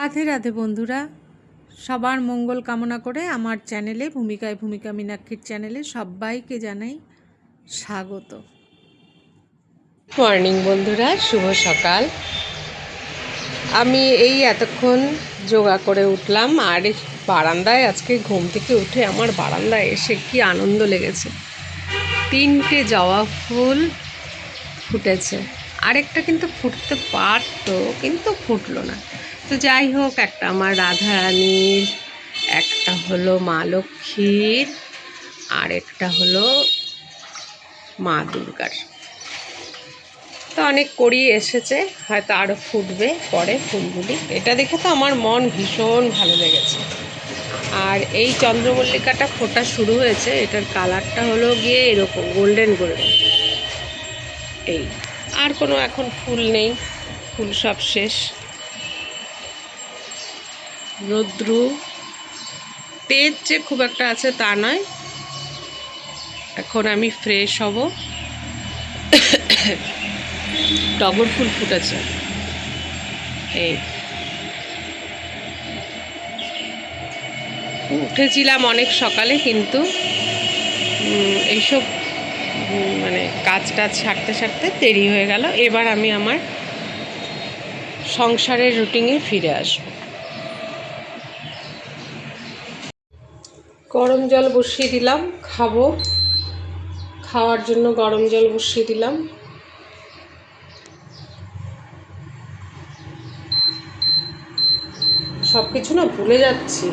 রাধে রাধে বন্ধুরা। সবার মঙ্গল কামনা করে আমার চ্যানেলে, ভূমিকায় ভূমিকা মীনাক্ষীর চ্যানেলে সবাইকে জানাই স্বাগত। মর্নিং বন্ধুরা, শুভ সকাল। আমি এই এতক্ষণ যোগা করে উঠলাম, আর বারান্দায় আজকে ঘুম থেকে উঠে আমার বারান্দায় এসে কি আনন্দ লেগেছে। তিনটে জবা ফুল ফুটেছে। আরেকটা কিন্তু ফুটতে পারতো, কিন্তু ফুটলো না। তো যাই হোক, একটা আমার রাধারানীর, একটা হলো মা লক্ষ্মীর, আর একটা হলো মা দুর্গার। তো অনেক কড়ি এসেছে, হয়তো আরও ফুটবে পরে ফুলগুলি। এটা দেখে তো আমার মন ভীষণ ভালো লেগেছে। আর এই চন্দ্রমল্লিকাটা ফোটা শুরু হয়েছে, এটার কালারটা হলো গিয়ে এরকম, গোল্ডেন গোল্ডেন। এই, আর কোনো এখন ফুল নেই, ফুল সব শেষ। রৌদ্রু, তেজ যে খুব একটা আছে তা নয়। এখন আমি ফ্রেশ হব। টগর ফুল ফুটেছে। এই। উঠেছিলাম অনেক সকালে কিন্তু এইসব মানে কাজ টাজ ছাড়তে সারতে দেরি হয়ে গেল। এবার আমি আমার সংসারের রুটিনে ফিরে আসব। গরম জল বসিয়ে দিলাম, খাব। খাওয়ার জন্য গরম জল বসিয়ে দিলাম। সব কিছু না ভুলে যাচ্ছি।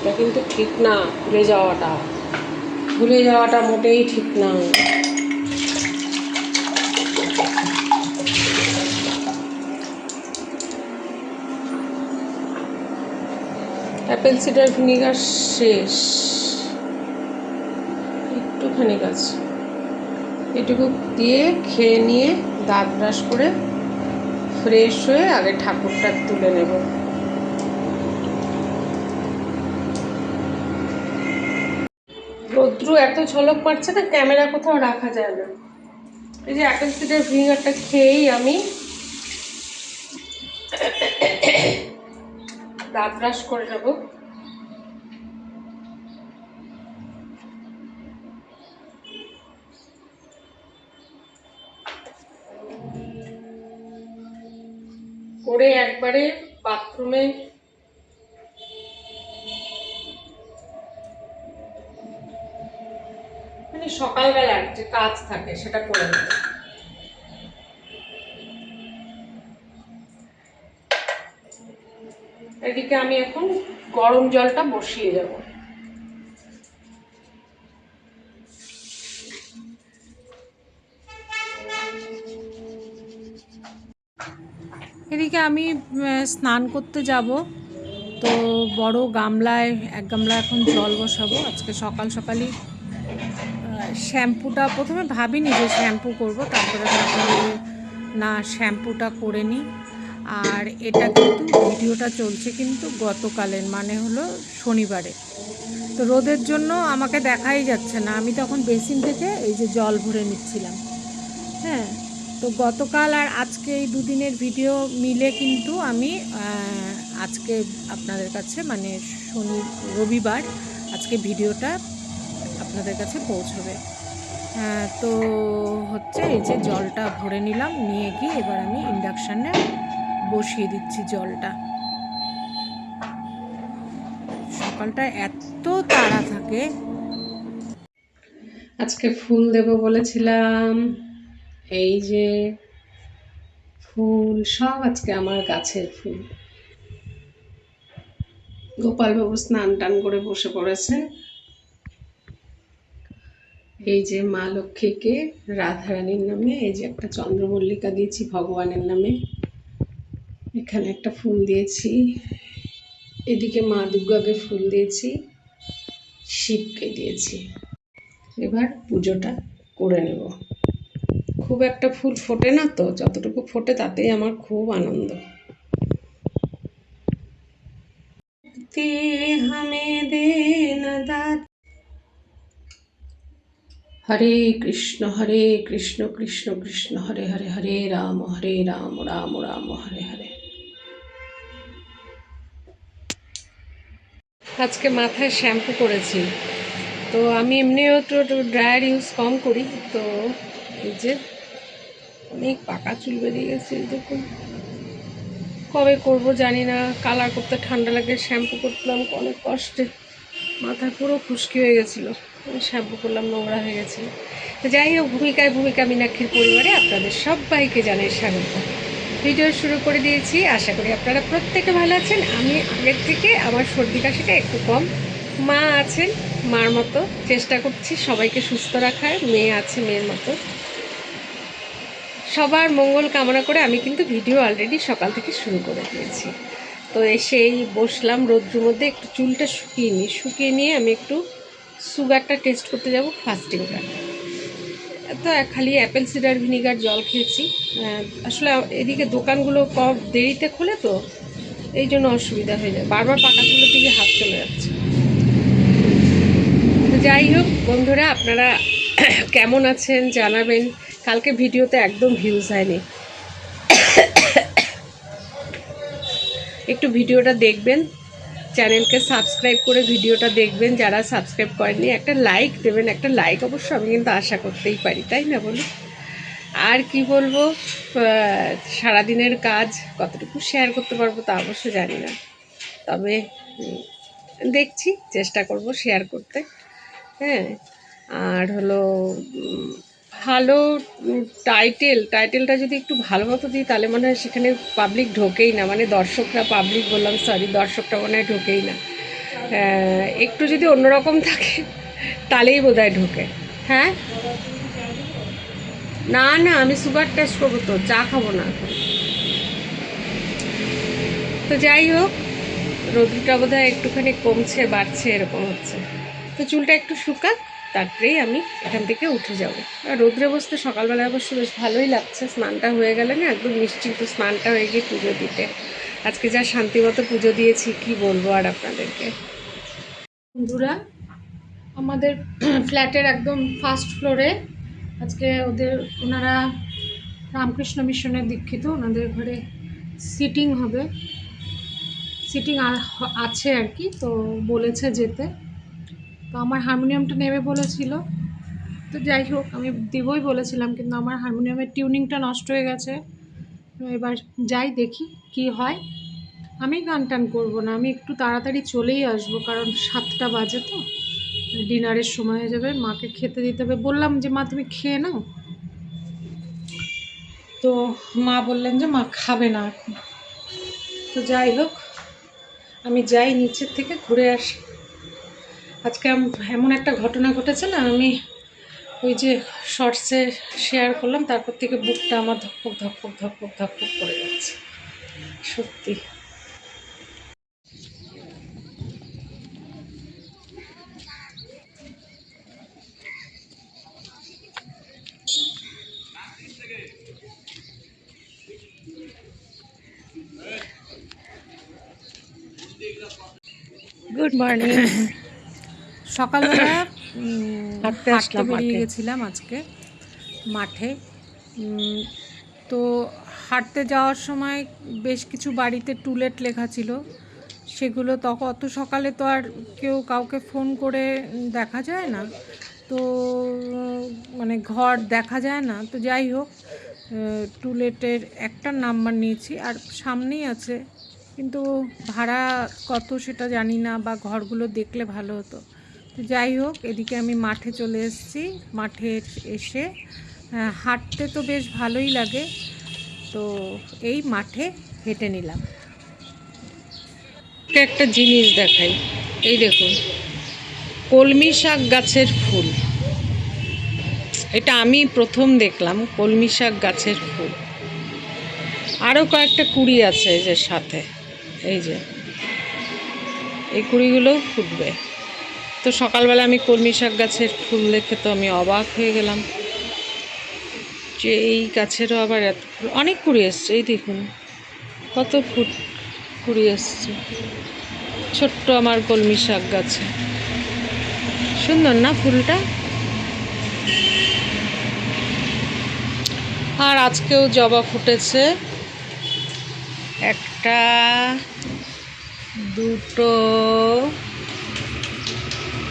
এটা কিন্তু ঠিক না, ভুলে যাওয়াটা। ভুলে যাওয়াটা মোটেই ঠিক না। অ্যাপেল সিডার ভিনিগার শেষ। একটুখানি গাছ এটুকু দিয়ে খেয়ে নিয়ে দাঁত ব্রাশ করে ফ্রেশ হয়ে আগে ঠাকুরটা তুলে নেব। রৌদ্র এত ঝলক পাচ্ছে না, ক্যামেরা কোথাও রাখা যায় না। এই যে অ্যাপেল সিডার ভিনিগারটা খেয়েই আমি দাঁত ব্রাশ করে নেব। করে একবারে বাথরুমে মানে সকালবেলার যে কাজ থাকে সেটা করে নেব। এদিকে আমি এখন গরম জলটা বসিয়ে দেব। এদিকে আমি স্নান করতে যাব। তো বড় গামলায়, এক গামলা এখন জল বসাবো। আজকে সকাল সকালই শ্যাম্পুটা প্রথমে ভাবিনি যে শ্যাম্পু করব, তারপরে না, শ্যাম্পুটা করে নিই। আর এটা কিন্তু ভিডিওটা চলছে কিন্তু গতকালের মানে হলো শনিবারে। তো রোদের জন্য আমাকে দেখাই যাচ্ছে না। আমি তখন বেসিন থেকে এই যে জল ভরে নিচ্ছিলাম। হ্যাঁ তো গতকাল আর আজকে এই দুদিনের ভিডিও মিলে কিন্তু আমি আজকে আপনাদের কাছে মানে শনি, রবিবার আজকে ভিডিওটা আপনাদের কাছে পৌঁছবে। তো হচ্ছে এই যে জলটা ভরে নিলাম, নিয়ে গিয়ে এবার আমি ইন্ডাকশানে বসিয়ে দিচ্ছি জলটা। সকালটা এত তাড়া থাকে। আজকে ফুল দেব বলেছিলাম। এই যে ফুল, সব আজকে আমার গাছের ফুল। গোপালবাবু স্নান টান করে বসে পড়েছে। এই যে মা লক্ষ্মীকে রাধারানীর নামে, এই যে একটা চন্দ্রমল্লিকা দিয়েছি ভগবানের নামে। এখানে একটা ফুল দিয়েছি। এদিকে মা দুর্গাকে ফুল দিয়েছি শিবকে দিয়েছি। এবার পুজোটা করে নেব। খুব একটা ফুল ফোটে না তো যতটুকু ফোটে তাতেই আমার খুব আনন্দ। হরে কৃষ্ণ হরে কৃষ্ণ কৃষ্ণ কৃষ্ণ হরে হরে হরে রাম হরে রাম রাম রাম হরে হরে। আজকে মাথায় শ্যাম্পু করেছি। তো আমি এমনিও তো ড্রায়ার ইউজ কম করি। তো এই যে অনেক পাকা চুল বেরিয়ে গেছে দেখুন কবে করব জানি না। কালার করতে ঠান্ডা লাগে, শ্যাম্পু করলাম, অনেক কষ্টে। মাথা পুরো খুশকি হয়ে গেছিল। শ্যাম্পু করলাম, নোংরা হয়ে গেছিল যাই হোক, ভূমিকায় ভূমিকা মীনাক্ষীর পরিবারে আপনাদের সবাইকে জানাই স্বাগত। ভিডিও শুরু করে দিয়েছি। আশা করি আপনারা প্রত্যেকে ভালো আছেন। আমি আগের থেকে আমার সর্দি কাশিটা একটু কম। মা আছেন, মার মতো। চেষ্টা করছি সবাইকে সুস্থ রাখার, মেয়ে আছে মেয়ের মতো। সবার মঙ্গল কামনা করে আমি কিন্তু ভিডিও অলরেডি সকাল থেকে শুরু করে দিয়েছি। তো এসেই বসলাম, রোদ্রুর মধ্যে একটু চুলটা শুকিয়ে নিই শুকিয়ে নিয়ে আমি একটু সুগারটা টেস্ট করতে যাব ফাস্টিংটা তো খালি অ্যাপেল, সিডার, ভিনিগার জল খেয়েছি। আসলে এদিকে দোকানগুলো কম দেরিতে খোলে তো, এই জন্য অসুবিধা হয়ে যায়। বারবার পাকা চুলের দিকে হাত চলে যাচ্ছে। যাই হোক, বন্ধুরা, আপনারা কেমন আছেন জানাবেন। কালকে ভিডিওতে একদম ভিউজ হয়নি। একটু ভিডিওটা দেখবেন। চ্যানেলকে সাবস্ক্রাইব করে ভিডিওটা দেখবেন। যারা সাবস্ক্রাইব করেননি, একটা লাইক দেবেন। একটা লাইক অবশ্য আমি কিন্তু আশা করতেই পারি, তাই না বলুন? আর কি বলব? সারাদিনের কাজ কতটুকু শেয়ার করতে পারব তা অবশ্য জানি না। তবে দেখছি, চেষ্টা করব শেয়ার করতে। হ্যাঁ আর হলো ভালো টাইটেল টাইটেলটা যদি একটু ভালো মতো দিই, তাহলে মনে হয় সেখানে পাবলিক ঢোকেই না। মানে দর্শকরা পাবলিক বললাম সরি দর্শকটা মনে হয় ঢোকেই না। একটু যদি অন্যরকম থাকে, তাহলেই বোধ হয় ঢোকে। হ্যাঁ? না না, আমি সুগার টেস্ট করব তো, চা খাব না তো যাই হোক, রোদ্রটা বোধ হয় একটুখানি কমছে, বাড়ছে, এরকম হচ্ছে। তো চুলটা একটু শুকাক। তারপরেই আমি এখান থেকে উঠে যাব। আর রোদ্রে বসতে সকালবেলা অবশ্য বেশ ভালোই লাগছে। স্নানটা হয়ে গেলে না একদম নিশ্চিন্ত স্নানটা হয়ে গিয়ে পুজো দিতে। আজকে যা শান্তিমতো পুজো দিয়েছি, কি বলব আর আপনাদেরকে? বন্ধুরা, আমাদের ফ্ল্যাটের একদম ফার্স্ট ফ্লোরে আজকে ওদের, ওনারা রামকৃষ্ণ মিশনের দীক্ষিত। ওনাদের ঘরে সিটিং হবে। সিটিং আছে আর কি, তো বলেছে যেতে। তো আমার হারমোনিয়ামটা নেবে বলেছিল। তো যাই হোক, আমি দেবই বলেছিলাম, কিন্তু আমার হারমোনিয়ামের টিউনিংটা নষ্ট হয়ে গেছে। এবার যাই দেখি কি হয়। আমি গান টান করব না, আমি একটু তাড়াতাড়ি চলেই আসব, কারণ সাতটা বাজে তো। ডিনারের সময় হয়ে যাবে, মাকে খেতে দিতে হবে। বললাম যে, মা, তুমি খেয়ে নাও। তো মা বললেন যে, মা খাবে না এখন। তো যাই হোক, আমি যাই নিচের থেকে ঘুরে আসি। আজকে এমন একটা ঘটনা ঘটেছে না, আমি ওই যে শর্টসে শেয়ার করলাম, তারপর থেকে বুকটা আমার ধকপক ধকপক ধকপক ধকপক করে যাচ্ছে। সত্যি। গুড মর্নিং সকালবেলা হাঁটতে বেরিয়ে গেছিলাম আজকে মাঠে। তো হাঁটতে যাওয়ার সময় বেশ কিছু বাড়িতে টুলেট লেখা ছিল। সেগুলো তখন অত সকালে তো আর কেউ কাউকে ফোন করে দেখা যায় না। তো মানে ঘর দেখা যায় না। তো যাই হোক টুলেটের একটা নাম্বার নিয়েছি আর সামনেই আছে। কিন্তু ভাড়া কত সেটা জানি না বা ঘরগুলো দেখলে ভালো হতো। যাই হোক, এদিকে আমি মাঠে চলে এসেছি। মাঠে এসে হাঁটতে তো বেশ ভালোই লাগে। তো এই মাঠে হেঁটে নিলাম। একটা জিনিস দেখাই। এই দেখুন, কলমি শাক গাছের ফুল। এটা আমি প্রথম দেখলাম, কলমি শাক গাছের ফুল। আরও কয়েকটা কুড়ি আছে যে সাথে। এই যে, এই কুড়িগুলোও ফুটবে। তো সকালবেলা আমি কলমি শাক গাছের ফুল দেখে তো আমি অবাক হয়ে গেলাম যে এই গাছেরও আবার এত অনেক কুড়ি এসছে, এই দেখুন, কত ফুট কুড়ি এসছে। ছোট্ট আমার কলমি শাক গাছে। সুন্দর না ফুলটা? আর আজকেও জবা ফুটেছে। একটা, দুটো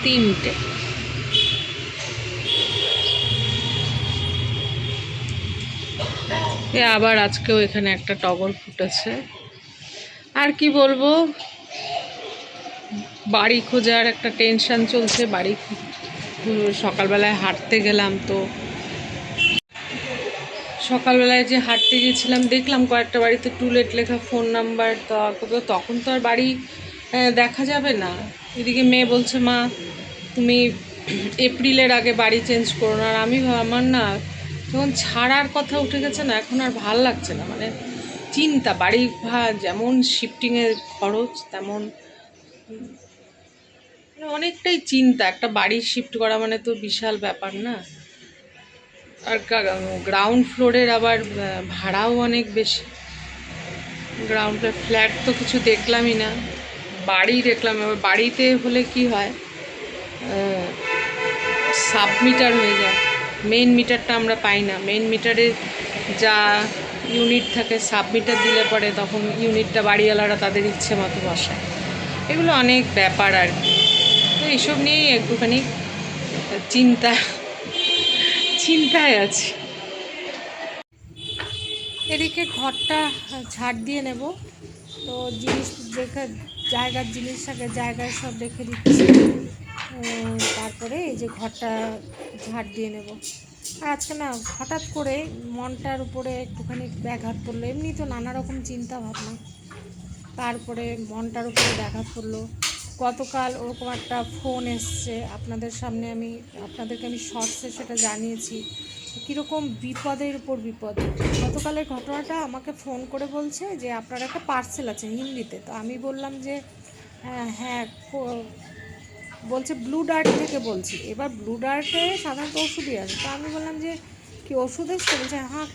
তিনটে। এ আবার আজকেও এখানে একটা টগর ফুটেছে। আর কি বলব? বাড়ি খোঁজার একটা টেনশন চলছে, বাড়ি সকালবেলায় হাঁটতে গেলাম তো। সকালবেলায় যে হাঁটতে গেছিলাম, দেখলাম কয়েকটা বাড়িতে টুলেট লেখা ফোন নাম্বার, তো তখন তো আর বাড়ি দেখা যাবে না। এদিকে মেয়ে বলছে, মা, তুমি এপ্রিলের আগে বাড়ি চেঞ্জ করো না। আর আমি আমার না যখন ছাড়ার কথা উঠে গেছে না, এখন আর ভালো লাগছে না। মানে চিন্তা, বাড়ি ভা- যেমন শিফটিংয়ের খরচ, তেমন মানে অনেকটাই চিন্তা। একটা বাড়ি শিফট করা মানে তো বিশাল ব্যাপার না। আর গ্রাউন্ড ফ্লোরের আবার ভাড়াও অনেক বেশি। গ্রাউন্ডের ফ্ল্যাট তো কিছু দেখলামই না। বাড়ি দেখলাম, এবার বাড়িতে হলে কি হয়? সাব মিটার হয়ে যায়। মেন মিটারটা আমরা পাই না। মেন মিটারে যা ইউনিট থাকে সাব মিটার দিলে পরে তখন ইউনিটটা বাড়িওয়ালারা তাদের ইচ্ছে মতো বসায়। এগুলো অনেক ব্যাপার আর কি। তো এইসব নিয়েই একটুখানি চিন্তা, চিন্তায় আছি। এদিকে ঘরটা ঝাড় দিয়ে নেব। তো জিনিস রেখে জায়গার জিনিস আগে জায়গায় সব রেখে দিচ্ছি। তারপরে এই যে ঘরটা ঝাড় দিয়ে নেব। আর আজকে না, হঠাৎ করে মনটার উপরে একটুখানি ব্যাঘাত পড়ল। এমনি তো নানা রকম চিন্তা ভাবনা তারপরে মনটার উপরে ব্যাঘাত পড়ল। গতকাল ওরকম একটা ফোন এসছে। আপনাদের সামনে আমি, আপনাদেরকে আমি শর্টসে সেটা জানিয়েছি। কীরকম বিপদের উপর বিপদ। গতকালের ঘটনাটা আমাকে ফোন করে বলছে যে, আপনার একটা পার্সেল আছে হিন্দিতে। তো আমি বললাম যে হ্যাঁ হ্যাঁ বলছে ব্লু ডার্ট থেকে বলছি। এবার ব্লু ডার্টে সাধারণত ওষুধই আছে তো আমি বললাম যে, কি ওষুধ এসছে? বলছে হ্যাঁ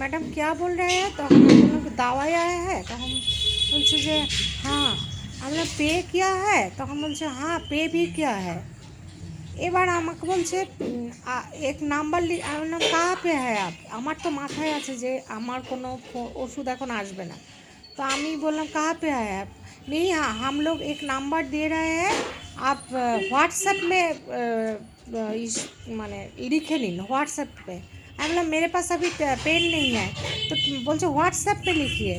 ম্যাডাম ক্যা বল রে হ্যাঁ তখন বললাম দাওয়াই আয়া হ্যাঁ তখন বলছে যে হ্যাঁ আমরা পে কিয়া হ্যাঁ তখন বলছে হ্যাঁ পে ভি কিয়া হ্যাঁ এবার আমাকে বলছে এক নাম্বার লি, আমি বললাম কাহা হ্যাঁ আমার তো মাথায় আছে যে আমার কোনো ওষুধ এখন আসবে না। তো আমি বললাম কাপে হ্যাঁ আপ নেই হ্যাঁ হাম এক নাম্বার দিয়ে রায় হ্যাঁ আপ হোয়াটসঅ্যাপ মে মানে লিখে নিন, হোয়াটসঅ্যাপ পে। আমি বললাম, মেরে পাস अभी पेन नहीं है तो बोलছে হোয়াটসঅ্যাপ पे লিখিয়ে,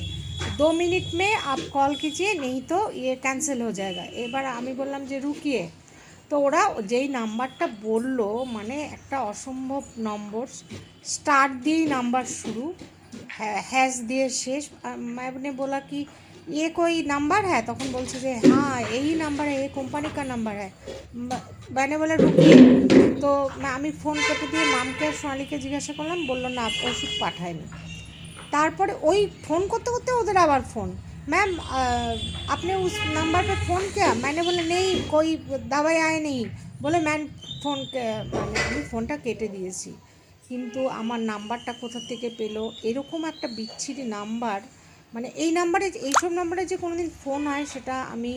দু মিনিট মে আপ কল কিচিয়ে নেই তো ইয়ে ক্যান্সেল हो जाएगा এবার আমি বললাম যে, রুকিয়ে। তো ওরা যেই নাম্বারটা বললো মানে একটা অসম্ভব নম্বর স্টার্ট দিয়েই নাম্বার শুরু हैश दिए शेष अ, मैंने बोला कि ये कोई नंबर है তখন বলছে যে हाँ यही नंबर है ये कंपनी का नंबर है म- मैंने बोला रुकिए তো মা- আমি ফোন কেটে দিয়ে মামকে আর সোনালিকে জিজ্ঞাসা করলাম বললো না ওষুধ পাঠায়নি তারপরে ওই ফোন করতে করতে ওদের আবার ফোন मैम अ, आपने उस नंबर पे फ़ोन किया मैंने बोला नहीं कोई दवाई आए नहीं बोले मैं फ़ोन মানে আমি ফোনটা কেটে দিয়েছি কিন্তু আমার নাম্বারটা কোথা থেকে পেলো এরকম একটা বিচ্ছিরি নাম্বার মানে এই নাম্বারে এইসব নাম্বারে যে কোনোদিন ফোন হয় সেটা আমি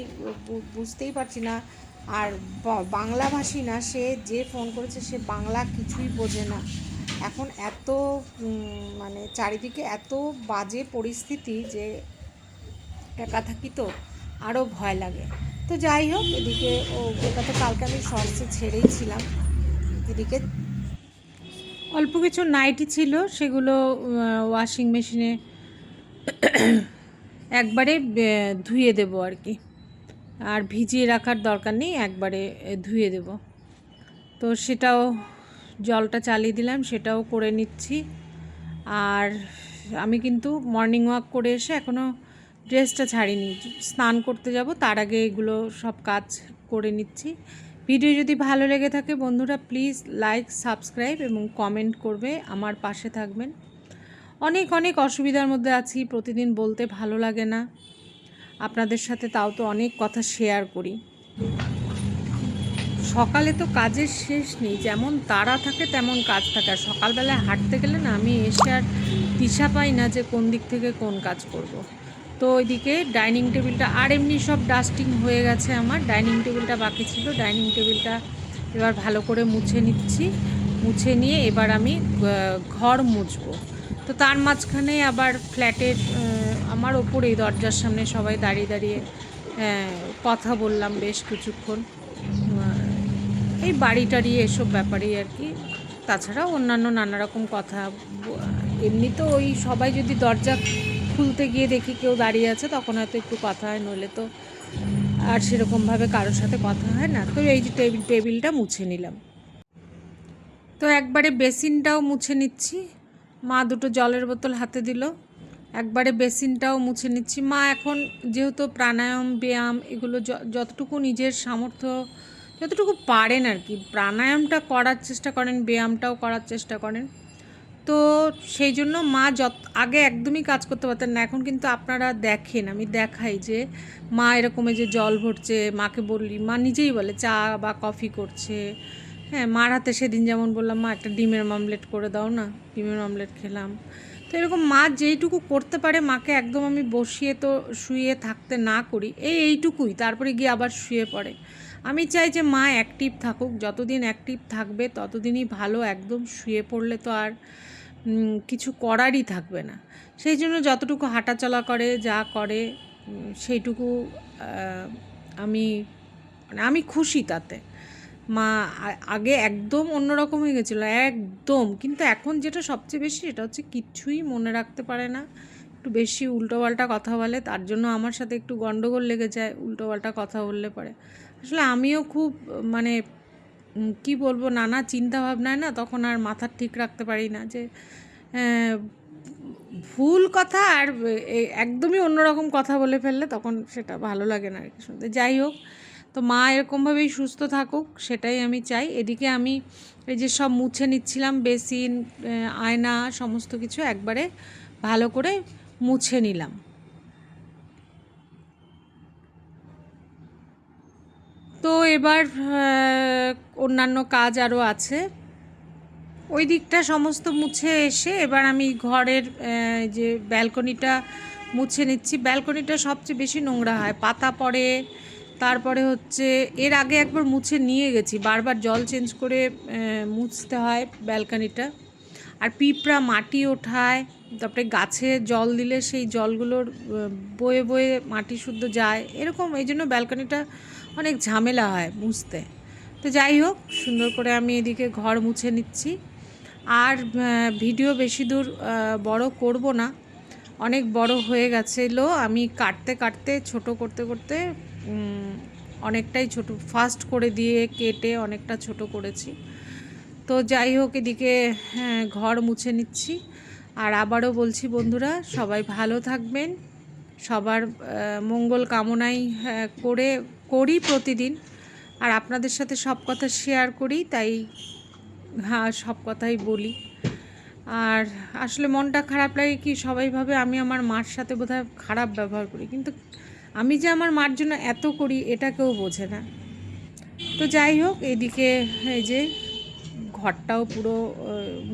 বু- বুঝতেই পারছি না আর বা- বাংলাভাষী না সে যে ফোন করেছে সে বাংলা কিছুই বোঝে না এখন এত উম, মানে চারিদিকে এত বাজে পরিস্থিতি যে একা থাকি তো আরও ভয় লাগে। তো যাই হোক, এদিকে ও ওটা তো কালকে আমি শর্টসে ছেড়েই ছিলাম। এদিকে অল্প কিছু নাইটি ছিল, সেগুলো ওয়াশিং মেশিনে একবারে ধুয়ে দেব আর কি। আর ভিজিয়ে রাখার দরকার নেই, একবারে ধুয়ে দেব। তো সেটাও জলটা চালিয়ে দিলাম, সেটাও করে নিচ্ছি। আর আমি কিন্তু মর্নিং ওয়াক করে এসে এখনও ড্রেসটা ছাড়িনি। স্নান করতে যাব, তার আগে এগুলো সব কাজ করে নিচ্ছি। ভিডিও যদি ভালো লেগে থাকে বন্ধুরা প্লিজ লাইক সাবস্ক্রাইব এবং কমেন্ট করবে, আমার পাশে থাকবেন। অনেক অনেক অসুবিধার মধ্যে আছি, প্রতিদিন বলতে ভালো লাগে না। আপনাদের সাথে তাও তো অনেক কথা শেয়ার করি। সকালে তো কাজের শেষ নেই, যেমন তারা থাকে তেমন কাজ থাকে। আর সকালবেলায় হাঁটতে গেলে না, আমি এসে আর দিশা পাই না যে কোন দিক থেকে কোন কাজ করব। তো ওইদিকে ডাইনিং টেবিলটা, আর এমনি সব ডাস্টিং হয়ে গেছে আমার। ডাইনিং টেবিলটা বাকি ছিল, ডাইনিং টেবিলটা এবার ভালো করে মুছে নিচ্ছি। মুছে নিয়ে এবার আমি ঘর মুছবো। তো তার মাঝখানে আবার ফ্ল্যাটের আমার ওপরেই দরজার সামনে সবাই দাঁড়িয়ে দাঁড়িয়ে কথা বললাম বেশ কিছুক্ষণ। এই বাড়ি টাড়ি এসব ব্যাপারেই আর কি। তাছাড়া অন্যান্য নানা রকম কথা এমনি তো ওই সবাই যদি দরজা খুলতে গিয়ে দেখি কেউ দাঁড়িয়ে আছে, তখন হয়তো একটু কথা হয়, নইলে তো আর সেরকমভাবে কারোর সাথে কথা হয় না। তো এই যে টেবিল, টেবিলটা মুছে নিলাম। তো একবারে বেসিনটাও মুছে নিচ্ছি। মা দুটো জলের বোতল হাতে দিল। একবারে বেসিনটাও মুছে নিচ্ছি। মা এখন যেহেতু প্রাণায়াম, ব্যায়াম, এগুলো যতটুকু নিজের সামর্থ্য, যতটুকু পারেন আর কি, প্রাণায়ামটা করার চেষ্টা করেন, ব্যায়ামটাও করার চেষ্টা করেন। তো সেই জন্য মা যত, আগে একদমই কাজ করতে পারতেন না, এখন কিন্তু আপনারা দেখেন, আমি দেখাই যে মা এরকম যে জল ভরছে, মাকে বললি, মা নিজেই বলে চা বা কফি করছে। হ্যাঁ মার হাতে সেদিন যেমন বললাম, মা একটা ডিমের মামলেট করে দাও না, ডিমের মামলেট খেলাম। তো এরকম মা যেইটুকু করতে পারে, মাকে একদম আমি বসিয়ে তো শুয়ে থাকতে না করি, এই এইটুকুই, তারপরে গিয়ে আবার শুয়ে পড়ে। আমি চাই যে মা অ্যাক্টিভ থাকুক, যতদিন অ্যাক্টিভ থাকবে, ততদিনই ভালো, একদম শুয়ে পড়লে তো আর কিছু করারই থাকবে না। সেই জন্য যতটুকু হাঁটাচলা করে, যা করে সেইটুকু আমি মানে আমি খুশি তাতে। মা আগে একদম অন্যরকম হয়ে গেছিল, একদম। কিন্তু এখন যেটা সবচেয়ে বেশি, সেটা হচ্ছে কিচ্ছুই মনে রাখতে পারে না। একটু বেশি উল্টোপাল্টা কথা বলে, তার জন্য আমার সাথে একটু গন্ডগোল লেগে যায় উল্টোপাল্টা কথা বললে পরে। আসলে আমিও খুব মানে কি বলব, নানা চিন্তা ভাবনায় না তখন আর মাথা ঠিক রাখতে পারি না যে ভুল কথা আর একদমই অন্যরকম কথা বলে ফেললে তখন সেটা ভালো লাগে না আর কি শুনতে। যাই হোক, তো মা এরকমভাবেই সুস্থ থাকুক, সেটাই আমি চাই। এদিকে আমি এই যে সব মুছে নিচ্ছিলাম, বেসিন, আয়না, সমস্ত কিছু একবারে ভালো করে মুছে নিলাম। তো এবার অন্যান্য কাজ আরও আছে। ওই দিকটা সমস্ত মুছে এসে এবার আমি ঘরের যে ব্যালকনিটা মুছে নিচ্ছি। ব্যালকনিটা সবচেয়ে বেশি নোংরা হয়, পাতা পড়ে। তারপরে হচ্ছে, এর আগে একবার মুছে নিয়ে গেছি। বারবার জল চেঞ্জ করে মুছতে হয় ব্যালকনিটা। আর পিঁপড়া মাটি ওঠায়, তারপরে গাছে জল দিলে সেই জলগুলোর বয়ে বয়ে মাটি শুদ্ধ যায়। এরকম, এই জন্য ব্যালকনিটা অনেক ঝামেলা হয় মুছতে তো যাই হোক সুন্দর করে আমি এদিকে ঘর মুছে নিচ্ছি। আর ভিডিও বেশি দূর বড় করব না। অনেক বড় হয়ে গেছিল। আমি কাটতে কাটতে ছোট করতে করতে অনেকটাই ছোট ফাস্ট করে দিয়ে কেটে অনেকটা ছোট করেছি। তো যাই হোক এদিকে হ্যাঁ, ঘর মুছে নিচ্ছি। আর আবারও বলছি বন্ধুরা সবাই ভালো থাকবেন। সবার মঙ্গল কামনাই হ্যাঁ, করে করি প্রতিদিন আর আপনাদের সাথে সব কথা শেয়ার করি, তাই হ্যাঁ সব কথাই বলি। আর আসলে মনটা খারাপ লাগে কি, সবাই ভাবে আমি আমার মার সাথে বোধহয় খারাপ ব্যবহার করি, কিন্তু আমি যে আমার মার জন্য এত করি, এটা কেউ বোঝে না। তো যাই হোক এইদিকে এই যে ঘরটাও পুরো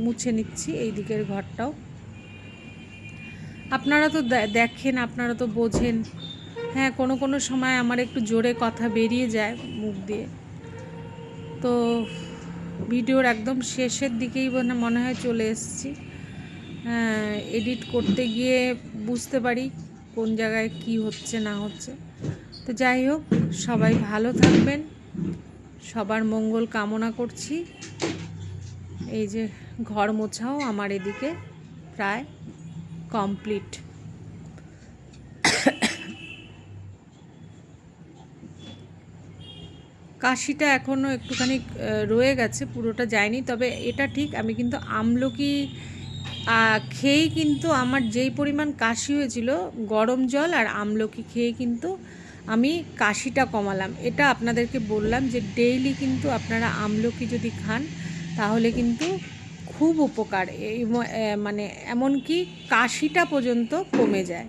মুছে নিচ্ছি, এই দিকের ঘরটাও। আপনারা তো দেখেন, আপনারা তো বোঝেন। হ্যাঁ কোনো কোনো সময় আমার একটু জোরে কথা বেরিয়ে যায় মুখ দিয়ে। তো ভিডিওর একদম শেষের দিকেই মনে হয় চলে এসেছি। এডিট করতে গিয়ে বুঝতে পারি কোন জায়গায় কি হচ্ছে, না হচ্ছে। তো যাই হোক, সবাই ভালো থাকবেন। সবার মঙ্গল কামনা করছি। এই যে ঘর মোছাও আমার এদিকে প্রায় কমপ্লিট। কাশিটা এখনও একটুখানি রয়ে গেছে, পুরোটা যায়নি। তবে এটা ঠিক, আমি কিন্তু আমলকি খেয়েই কিন্তু আমার যেই পরিমাণ কাশি হয়েছিল, গরম জল আর আমলকি খেয়ে কিন্তু আমি কাশিটা কমালাম। এটা আপনাদেরকে বললাম যে ডেইলি কিন্তু আপনারা আমলকি যদি খান, তাহলে কিন্তু খুব উপকার। এই মানে এমনকি কাশিটা পর্যন্ত কমে যায়।